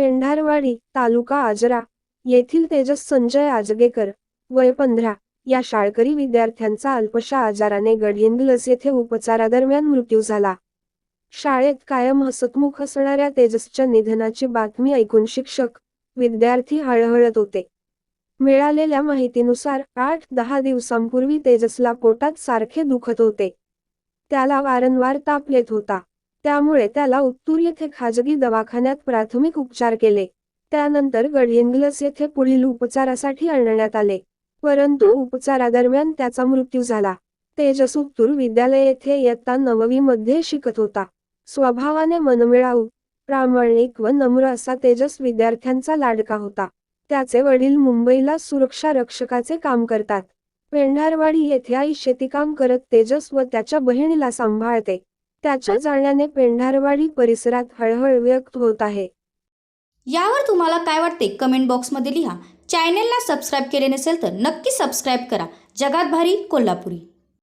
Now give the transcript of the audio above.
पेंढारवाडी तालुका आजरा येथील तेजस संजय आजगेकर वय पंधरा या शाळकरी विद्यार्थ्यांचा अल्पशा आजाराने गडहिंग्लज येथे उपचारादरम्यान मृत्यू झाला. शाळेत कायम हसतमुख असणाऱ्या तेजसच्या निधनाची बातमी ऐकून शिक्षक विद्यार्थी हळहळत होते. मिळालेल्या माहितीनुसार आठ दहा दिवसांपूर्वी तेजसला पोटात सारखे दुखत होते. त्याला वारंवार ताप येत होता. त्यामुळे त्याला उत्तूर येथे खाजगी दवाखान्यात प्राथमिक उपचार केले. त्यानंतर गडहिंग्लस येथे पुढील उपचारासाठी आणण्यात आले. परंतु उपचारादरम्यान त्याचा मृत्यू झाला. तेजस उत्तूर विद्यालय येथे इयत्ता नववी मध्ये शिकत होता. स्वभावाने मनमिळाऊ प्रामाणिक व नम्र असा तेजस विद्यार्थ्यांचा लाडका होता. त्याचे वडील मुंबईला सुरक्षा रक्षकाचे काम करतात. पेंढारवाडी येथे आई शेतीकाम करत तेजस व त्याच्या बहिणीला सांभाळते. त्याच्या जाण्याने पेंढारवाडी परिसरात हळहळ व्यक्त होत आहे. यावर तुम्हाला काय वाटते? कमेंट बॉक्समध्ये लिहा. चॅनेलला सबस्क्राईब केले नसेल तर नक्की सबस्क्राईब करा. जगात भारी कोल्हापुरी.